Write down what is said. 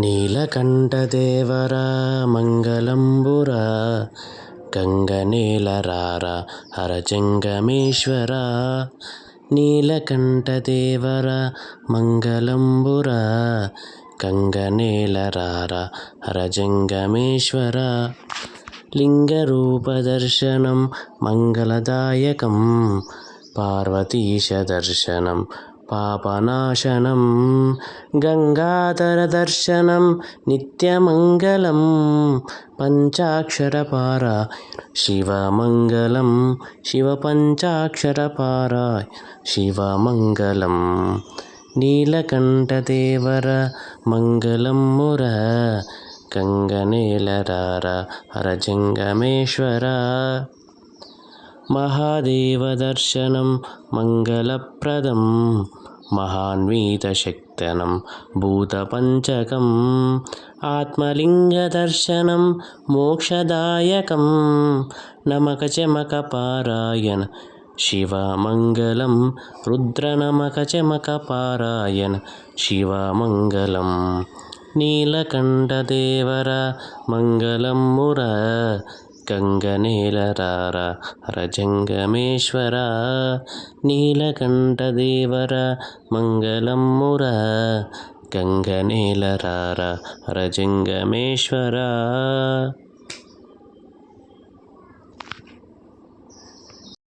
నీలకంఠదేవరా మంగళంబురా గంగనీలరారా హరజంగమేశ్వరా. నీలకంఠదేవరా మంగళంబురా గంగనీలరారా హరజంగమేశ్వరా. లింగరూపదర్శనం మంగళదాయకం పార్వతీశ దర్శనం పాపనాశనం గంగాధరదర్శనం నిత్యమంగళం పంచాక్షరపారాయణ శివమంగళం శివ పంచాక్షరపారాయణ శివమంగళం నీలకంఠదేవర మంగళం ముర గంగనేలరార హరజంగమేశ్వర. మహాదేవదర్శనం మంగళప్రదం మహాన్వితశక్తనం భూతపంచకం ఆత్మలింగదర్శనం మోక్షదాయకం నమకచమకపారాయణ శివమంగళం రుద్రనమకచమకపారాయణ శివమంగళం నీలకంఠదేవర మంగళముర గంగనేలరార హరజంగమేశ్వర నీలకంఠదేవర మంగళముర గంగనేలరార హరజంగమేశ్వర